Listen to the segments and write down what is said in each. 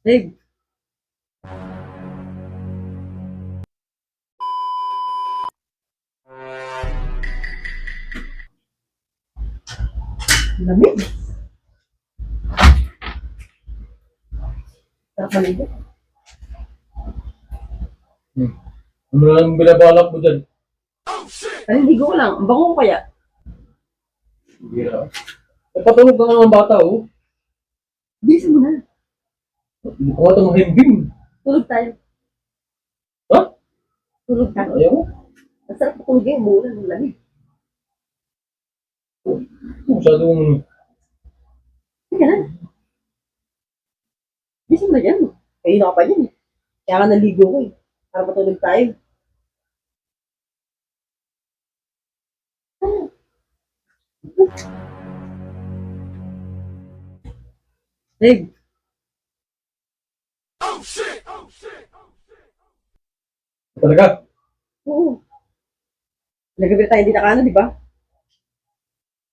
Babe. Lamig. Sarap maligo. Hmm. Ano na lang binabalak mo dyan? Ano, ligo ko lang. Ang bango ko kaya. Bira. Eh, patulog ka nga ng bata, oh. Bilisan mo na. Hindi nga ito mahimbing. Tulog tayo. Ha? Tulog tayo. Ayaw mo? Ang sarap matulog yung bulan ng lamig. Masyado mong... Sige na. Bilisan mo na dyan. Kayo ka pa dyan eh. Kaya ka naligo ko eh. Para matulog tayo. Babe, Talaga? oo. Nagabi tayo hindi nakano, di ba?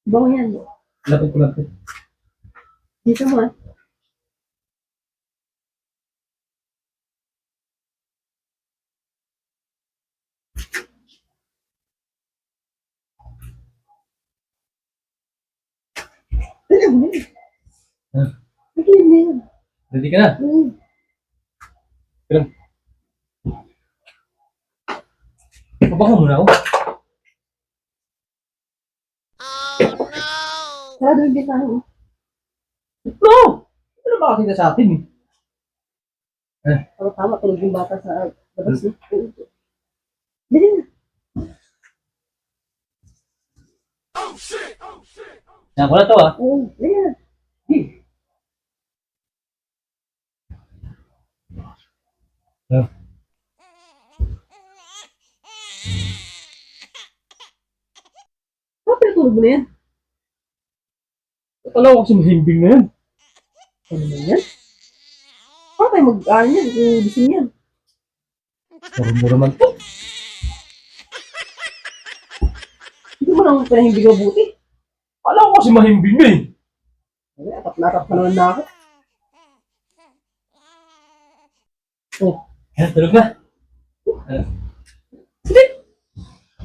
Bango yan. Lapit ko lapit. Dito mo ah. Mo yun. Ha? Alam mo yun. Ready ka na? Hmm. Pero... Pabango mo na ako. Sarado yung bintana mo. No! Ano ba kasi sa atin eh? Tama tama, tulog yung bata sa labas mo. Dali na. Yan ko na to ah. Oo, dali na. Yeah. Ano mo na yan? Akala ko kasi mahimbing na yan. Ano na yan? Paano tayo mag-ano yan kung gising yan? Mo naman to. Hindi mo lang pinahimbig mabuti. Akala ko kasi mahimbing na eh. Ay, atap na atap pa naman na ako. Oh, Yan, tulog na. sige!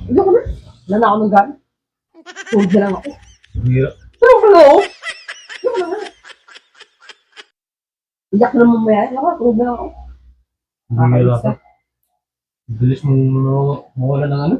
Ano ko na? Wala na ako ng gamit. Tulog na lang ako. Yeah. Tulog na lang ako. Iyak na mamaya. Ako, tulog na lang ako. Nakakainis ka. Ah. Bilis mong ano, mawala ng ano?